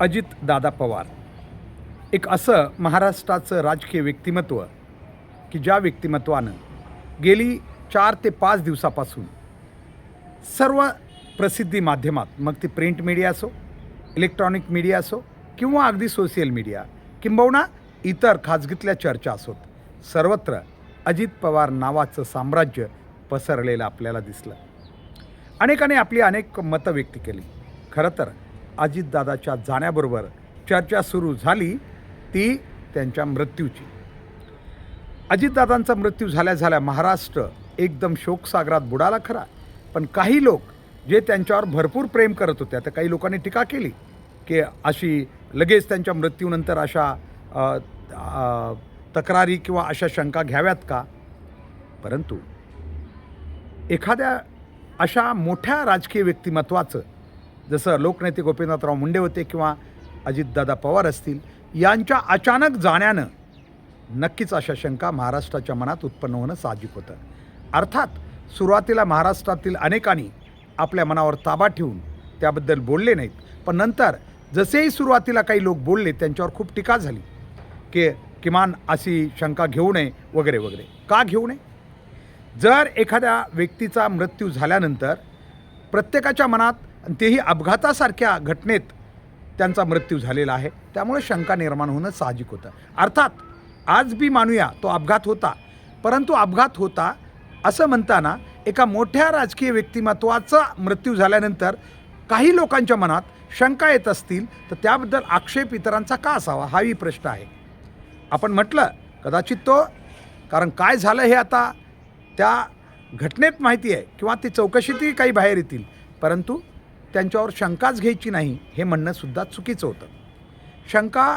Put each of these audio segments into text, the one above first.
अजित दादा पवार. एक असं महाराष्ट्राचं राजकीय व्यक्तिमत्व की ज्या व्यक्तिमत्वानं गेली चार ते पाच दिवसापासून सर्व प्रसिद्धी माध्यमात मग ती प्रिंट मीडिया असो इलेक्ट्रॉनिक मीडिया असो किंवा अगदी सोशल मीडिया किंबहुना इतर खाजगीतल्या चर्चा असोत सर्वत्र अजित पवार नावाचं साम्राज्य पसरलेलं आपल्याला दिसलं. अनेकाने आपली अनेक मतं व्यक्त केली. खरं तर अजितदादाच्या जाण्याबरोबर चर्चा सुरू झाली ती त्यांच्या मृत्यूची. अजितदादांचा मृत्यू झाल्या झाल्या महाराष्ट्र एकदम शोकसागरात बुडाला खरा. पण काही लोक जे त्यांच्यावर भरपूर प्रेम करत होते तर काही लोकांनी टीका केली की अशी लगेच त्यांच्या मृत्यूनंतर अशा तक्रारी किंवा अशा शंका घ्याव्यात का? परंतु एखाद्या अशा मोठ्या राजकीय व्यक्तिमत्वाचं जसं लोकनेते गोपीनाथराव मुंडे होते किंवा अजितदादा पवार असतील यांच्या अचानक जाण्यानं नक्कीच अशा शंका महाराष्ट्राच्या मनात उत्पन्न होणं साहजिक होतं. अर्थात सुरुवातीला महाराष्ट्रातील अनेकांनी आपल्या मनावर ताबा ठेवून त्याबद्दल बोलले नाहीत पण नंतर जसेही सुरुवातीला काही लोक बोलले त्यांच्यावर खूप टीका झाली की किमान अशी शंका घेऊ नये वगैरे वगैरे. का घेऊ नये? जर एखाद्या व्यक्तीचा मृत्यू झाल्यानंतर प्रत्येकाच्या मनात तेही अपघातासारख्या घटनेत त्यांचा मृत्यू झालेला आहे. त्यामुळे शंका निर्माण होणं साहजिक होतं. अर्थात आज बी मानूया तो अपघात होता. परंतु अपघात होता असं म्हणताना एका मोठ्या राजकीय व्यक्तिमत्वाचा मृत्यू झाल्यानंतर काही लोकांच्या मनात शंका येत असतील तर त्याबद्दल आक्षेप इतरांचा का असावा हाही प्रश्न आहे. आपण म्हटलं कदाचित तो कारण काय झालं हे आता त्या घटनेत माहिती आहे किंवा ती चौकशीतही काही बाहेर येतील. परंतु त्यांच्यावर शंकाच घ्यायची नाही हे म्हणणंसुद्धा चुकीचं होतं. शंका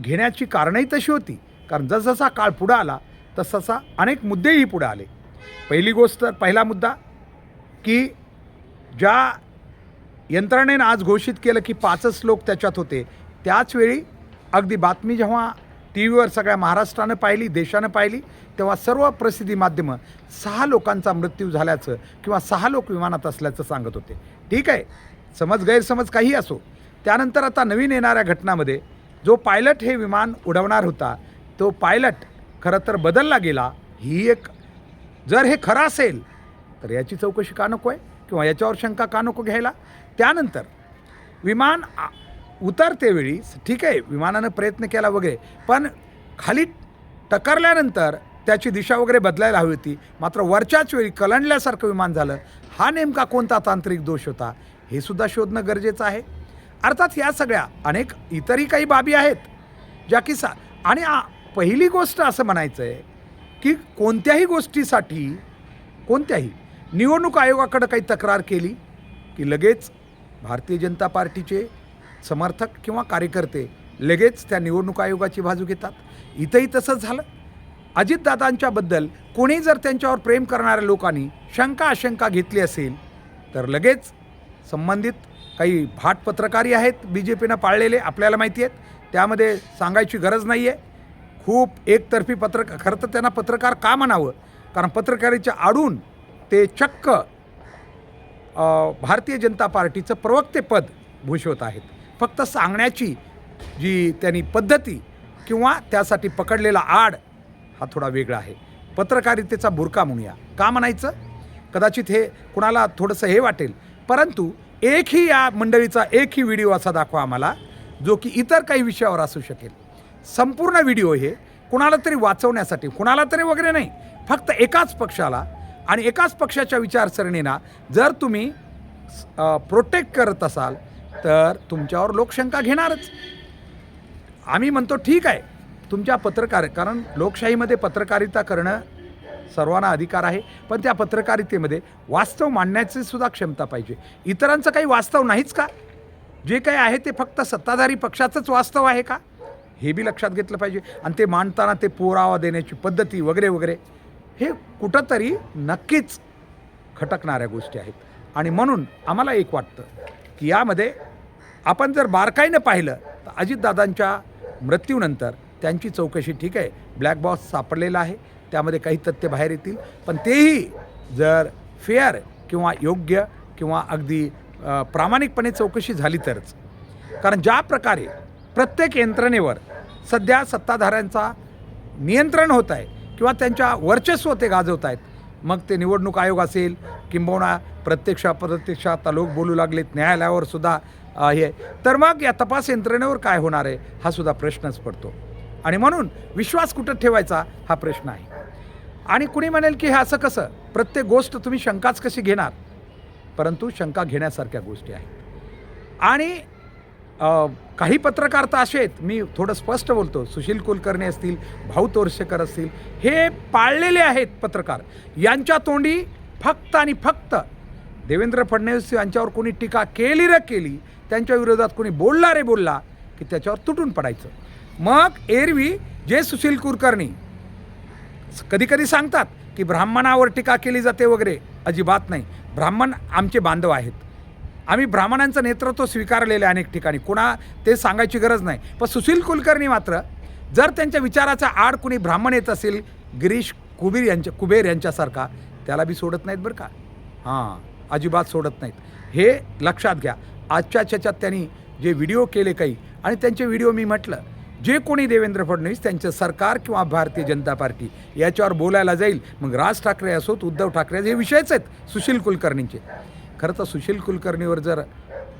घेण्याची कारणंही तशी होती कारण जसजसा काळ पुढं आला तसतसा अनेक मुद्देही पुढे आले. पहिली गोष्ट पहिला मुद्दा की ज्या यंत्रणेनं आज घोषित केलं की पाचच लोक त्याच्यात होते त्याचवेळी अगदी बातमी जेव्हा टी व्हीवर सगळ्या महाराष्ट्रानं पाहिली देशानं पाहिली तेव्हा सर्व प्रसिद्धी माध्यमं सहा लोकांचा मृत्यू झाल्याचं किंवा सहा लोक विमानात असल्याचं सांगत होते. ठीक आहे? समज गैरसमज काही असो त्यानंतर आता नवीन येणाऱ्या घटनामध्ये जो पायलट हे विमान उडवणार होता तो पायलट खरं तर बदलला गेला ही एक जर हे खरं असेल तर याची चौकशी का नको आहे? किंवा याच्यावर शंका का नको घ्यायला? त्यानंतर विमान उतरतेवेळी ठीक आहे विमानानं प्रयत्न केला वगैरे पण खाली टकरल्यानंतर त्याची दिशा वगैरे बदलायला हवी होती. मात्र वरच्याच वेळी कलंडल्यासारखं विमान झालं. हा नेमका कोणता तांत्रिक दोष होता? हे सुद्धा शोधणं गरजेचं आहे. अर्थात या सगळ्या अनेक इतरही काही बाबी आहेत ज्या की सा आणि पहिली गोष्ट असं म्हणायचं आहे की कोणत्याही गोष्टीसाठी कोणत्याही निवडणूक आयोगाकडं काही तक्रार केली की लगेच भारतीय जनता पार्टीचे समर्थक किंवा कार्यकर्ते लगेच त्या निवडणूक आयोगाची बाजू घेतात. इथंही तसंच झालं. अजितदादांच्याबद्दल कोणी जर त्यांच्यावर प्रेम करणाऱ्या लोकांनी शंका आशंका घेतली असेल तर लगेच संबंधित काही भाट पत्रकारही आहेत बी जे पीनं पाळलेले आपल्याला माहिती आहेत. त्यामध्ये सांगायची गरज नाही आहे खूप एकतर्फी पत्रकार खरं तर त्यांना पत्रकार का म्हणावं? कारण पत्रकारीच्या आडून ते चक्क भारतीय जनता पार्टीचं प्रवक्तेपद भूषवत आहेत. फक्त सांगण्याची जी त्यांनी पद्धती किंवा त्यासाठी पकडलेला आड हा थोडा वेगळा आहे. पत्रकारितेचा बुरका म्हणूया. का म्हणायचं? कदाचित हे कुणाला थोडंसं हे वाटेल. परंतु एकही या मंडळीचा एकही व्हिडिओ असा दाखवा आम्हाला जो की इतर काही विषयावर असू शकेल. संपूर्ण व्हिडिओ हे कुणाला तरी वाचवण्यासाठी कुणाला तरी वगैरे नाही फक्त एकाच पक्षाला आणि एकाच पक्षाच्या विचारसरणीना जर तुम्ही प्रोटेक्ट करत असाल तर तुमच्यावर लोकशंका घेणारच. आम्ही म्हणतो ठीक आहे तुमच्या पत्रकार कारण लोकशाहीमध्ये पत्रकारिता करणं सर्वांना अधिकार आहे. पण त्या पत्रकारितेमध्ये वास्तव मांडण्याची सुद्धा क्षमता पाहिजे. इतरांचं काही वास्तव नाहीच का? जे काही आहे ते फक्त सत्ताधारी पक्षाचंच वास्तव आहे का? हे बी लक्षात घेतलं पाहिजे. आणि ते मांडताना ते पुरावा देण्याची पद्धती वगैरे वगैरे हे कुठंतरी नक्कीच खटकणाऱ्या गोष्टी आहेत. आणि म्हणून आम्हाला एक वाटतं की यामध्ये आपण जर बारकाईनं पाहिलं तर अजितदादांच्या मृत्यूनंतर त्यांची चौकशी ठीक आहे. ब्लॅक बॉक्स सापडलेला आहे. त्यामध्ये काही तथ्य बाहेर येतील. पण तेही जर फेअर किंवा योग्य किंवा अगदी प्रामाणिकपणे चौकशी झाली तरच. कारण ज्या प्रकारे प्रत्येक यंत्रणेवर सध्या सत्ताधाऱ्यांचा नियंत्रण होत आहे किंवा त्यांच्या वर्चस्व ते गाजवत आहेत मग ते निवडणूक आयोग असेल किंबहुना प्रत्यक्ष अप्रत्यक्ष आता लोक बोलू लागलेत न्यायालयावर सुद्धा हे. तर मग या तपास यंत्रणेवर काय होणार आहे हा सुद्धा प्रश्नच पडतो. आणि म्हणून विश्वास कुठं ठेवायचा हा प्रश्न आहे. आणि कुणी म्हणेल की हे असं कसं? प्रत्येक गोष्ट तुम्ही शंकाच कशी घेणार? परंतु शंका घेण्यासारख्या गोष्टी आहेत. आणि काही पत्रकार तर असे आहेत. मी थोडं स्पष्ट बोलतो. सुशील कुलकर्णी असतील भाऊ तोरशेकर असतील हे पाळलेले आहेत पत्रकार. यांच्या तोंडी फक्त आणि फक्त देवेंद्र फडणवीस यांच्यावर कोणी टीका केली र केली त्यांच्या विरोधात कोणी बोलला रे बोलला की त्याच्यावर तुटून पडायचं. मग एरवी जे सुशील कुलकर्णी. कधीकधी सांगतात की ब्राह्मणावर टीका केली जाते वगैरे अजिबात नाही. ब्राह्मण आमचे बांधव आहेत. आम्ही ब्राह्मणांचं नेतृत्व स्वीकारलेलं आहे अनेक ठिकाणी. कुणा ते सांगायची गरज नाही. पण सुशील कुलकर्णी मात्र जर त्यांच्या विचाराचा आड कुणी ब्राह्मण येत असेल गिरीश कुबीर यांच्या कुबेर यांच्यासारखा त्याला बी सोडत नाहीत बरं का? हां अजिबात सोडत नाहीत. हे लक्षात घ्या. आजच्या ह्याच्यात त्यांनी जे व्हिडिओ केले काही आणि त्यांचे व्हिडिओ मी म्हटलं जे कोणी देवेंद्र फडणवीस त्यांचं सरकार किंवा भारतीय जनता पार्टी याच्यावर बोलायला जाईल. मग राज ठाकरे असोत उद्धव ठाकरे हे विषयच आहेत सुशील कुलकर्णींचे. खरं तर सुशील कुलकर्णीवर जर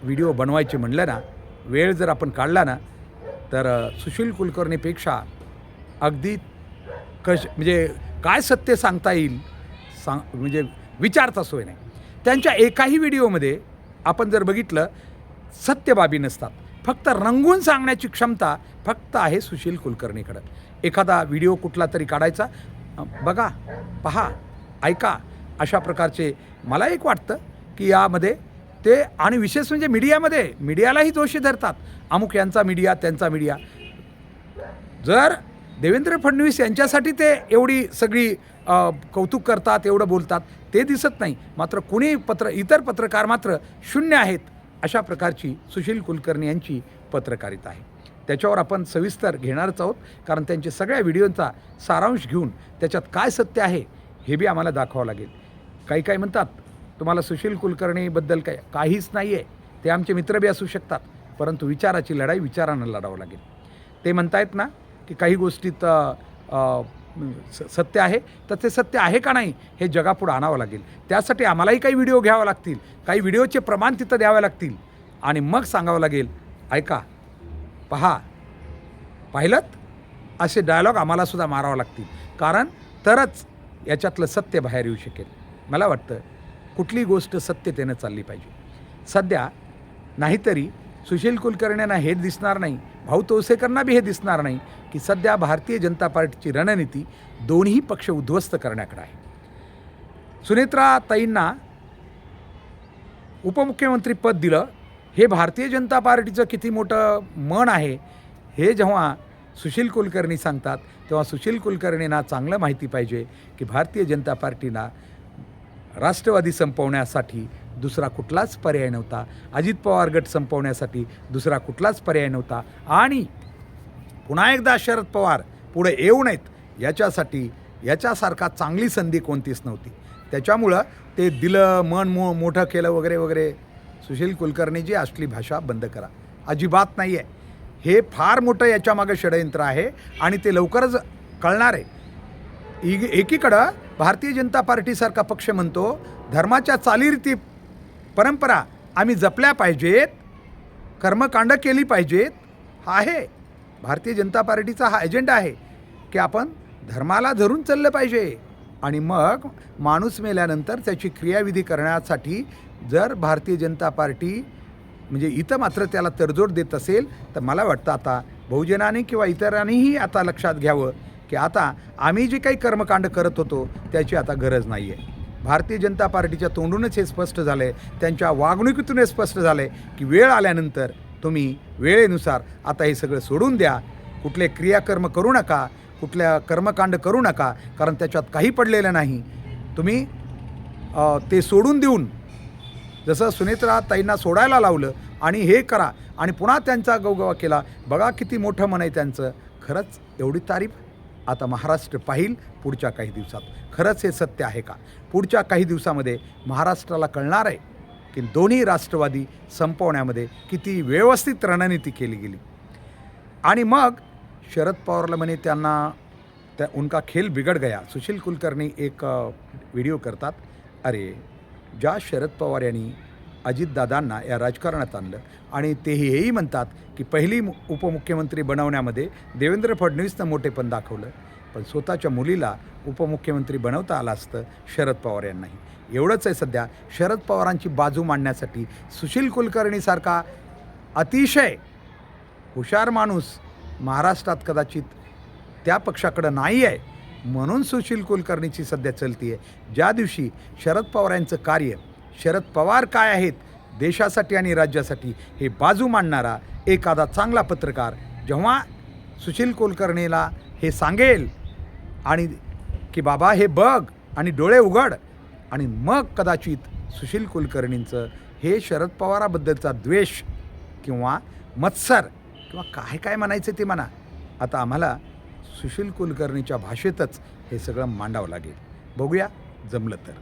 व्हिडिओ बनवायचे म्हणलं ना वेळ जर आपण काढला ना तर सुशील कुलकर्णीपेक्षा अगदी कश म्हणजे काय सत्य सांगता येईल सांग म्हणजे विचारता सोय नाही. त्यांच्या एकाही व्हिडिओमध्ये आपण जर बघितलं सत्य बाबी नसतात. फक्त रंगून सांगण्याची क्षमता फक्त आहे सुशील कुलकर्णीकडं. एखादा व्हिडिओ कुठला तरी काढायचा. बघा पहा ऐका. अशा प्रकारचे मला एक वाटतं की यामध्ये ते आणि विशेष म्हणजे मीडियामध्ये मीडियालाही दोषी धरतात. अमुक यांचा मीडिया त्यांचा मीडिया. जर देवेंद्र फडणवीस यांच्यासाठी ते एवढी सगळी कौतुक करतात एवढं बोलतात ते दिसत नाही. मात्र कुणी पत्र इतर पत्रकार मात्र शून्य आहेत. अशा प्रकारची सुशील कुलकर्णी यांची पत्रकारिता आहे. त्याच्यावर आपण सविस्तर घेणारच आहोत कारण त्यांच्या सगळ्या व्हिडिओंचा सारांश घेऊन त्याच्यात काय सत्य आहे हे बी आम्हाला दाखवावं लागेल. काही काही म्हणतात तुम्हाला सुशील कुलकर्णीबद्दल काय काहीच नाही आहे ते आमचे मित्र बी असू शकतात परंतु विचाराची लढाई विचारानं लढावं लागेल. ते म्हणतायत ना की काही गोष्टीत सत्य आहे. तर ते सत्य आहे का नाही हे जगापुढं आणावं लागेल. त्यासाठी आम्हालाही काही व्हिडिओ घ्यावं लागतील. काही व्हिडिओचे प्रमाण तिथं द्यावे लागतील. आणि मग सांगावं लागेल ऐका पहा पाहिलं असे डायलॉग आम्हालासुद्धा मारावं लागतील. कारण तरच याच्यातलं सत्य बाहेर येऊ शकेल. मला वाटतं कुठली गोष्ट सत्यतेनं चालली पाहिजे. सध्या नाहीतरी सुशील कुलकर्ण्यांना हे दिसणार नाही भाऊ तोसेकरांना बी हे दिसणार नाही की सध्या भारतीय जनता पार्टीची रणनीती दोन्ही पक्ष उद्ध्वस्त करण्याकडे आहे. सुनेत्रा ताईंना उपमुख्यमंत्रीपद दिलं. हे भारतीय जनता पार्टीचं किती मोठं मन आहे हे जेव्हा सुशील कुलकर्णी सांगतात तेव्हा सुशील कुलकर्णींना चांगलं माहिती पाहिजे की भारतीय जनता पार्टीला राष्ट्रवादी संपवण्यासाठी दुसरा कुठलाच पर्याय नव्हता. अजित पवार गट संपवण्यासाठी दुसरा कुठलाच पर्याय नव्हता. आणि पुन्हा एकदा शरद पवार पुढे येऊ नयेत याच्यासाठी याच्यासारखा चांगली संधी कोणतीच नव्हती. त्याच्यामुळं ते दिलं मन मो मोठं केलं वगैरे वगैरे. सुशील कुलकर्णीजी असली भाषा बंद करा. अजिबात नाही आहे हे फार मोठं याच्यामागं षडयंत्र आहे आणि ते लवकरच कळणार आहे. एकीकडं भारतीय जनता पार्टीसारखा पक्ष म्हणतो धर्माच्या चालीरीती परंपरा आम्ही जपल्या पाहिजेत कर्मकांड केली पाहिजेत हा आहे. भारतीय जनता पार्टीचा हा एजेंडा आहे की आपण धर्माला धरून चाललं पाहिजे. आणि मग माणूस मेल्यानंतर त्याची क्रियाविधी करण्यासाठी जर भारतीय जनता पार्टी म्हणजे इथं मात्र त्याला तडजोड देत असेल तर मला वाटतं आता बहुजनाने किंवा इतरांनीही आता लक्षात घ्यावं की आता आम्ही जे काही कर्मकांड करत होतो त्याची आता गरज नाही आहे भारतीय जनता पार्टीच्या तोंडूनच हे स्पष्ट झालं आहे त्यांच्या वागणुकीतून हे स्पष्ट झालं आहे की वेळ आल्यानंतर तुम्ही वेळेनुसार आता हे सगळं सोडून द्या. कुठले क्रियाकर्म करू नका कुठल्या कर्मकांड करू नका कारण त्याच्यात काही पडलेलं नाही. तुम्ही ते सोडून देऊन जसं सुनेत्रा ताईंना सोडायला लावलं आणि हे करा आणि पुन्हा त्यांचा गवगवा केला बघा किती मोठं मन आहे त्यांचं. खरंच एवढी तारीफ आता महाराष्ट्र पाहिल पुढच्या काही दिवसात. खरंच हे सत्य आहे का? पुढच्या काही दिवसामध्ये महाराष्ट्राला कळणार आहे की दोन्ही राष्ट्रवादी संपवण्यामध्ये किती व्यवस्थित रणनीती केली गेली. आणि मग शरद पवारला म्हणे त्यांना त्या उनका खेल बिघड गया. सुशील कुलकर्णी एक व्हिडिओ करतात. अरे ज्या शरद पवार यांनी अजितदादांना या राजकारणात आणलं. आणि तेही हेही म्हणतात की पहिली मु- उपमुख्यमंत्री बनवण्यामध्ये देवेंद्र फडणवीसनं मोठेपण दाखवलं. पण स्वतःच्या मुलीला उपमुख्यमंत्री बनवता आलं असतं शरद पवार यांनाही. एवढंच आहे सध्या शरद पवारांची बाजू मांडण्यासाठी सुशील कुलकर्णीसारखा अतिशय हुशार माणूस महाराष्ट्रात कदाचित त्या पक्षाकडं नाही आहे. म्हणून सुशील कुलकर्णीची सध्या चलती आहे. ज्या दिवशी शरद पवार यांचं कार्य शरद पवार काय आहेत देशासाठी आणि राज्यासाठी हे बाजू मांडणारा एखादा चांगला पत्रकार जेव्हा सुशील कुलकर्णीला हे सांगेल आणि की बाबा हे बघ आणि डोळे उघड आणि मग कदाचित सुशील कुलकर्णींचं हे शरद पवाराबद्दलचा द्वेष किंवा मत्सर किंवा काय काय म्हणायचं ते म्हणा. आता आम्हाला सुशील कुलकर्णीच्या भाषेतच हे सगळं मांडावं लागेल. बघूया जमलं तर.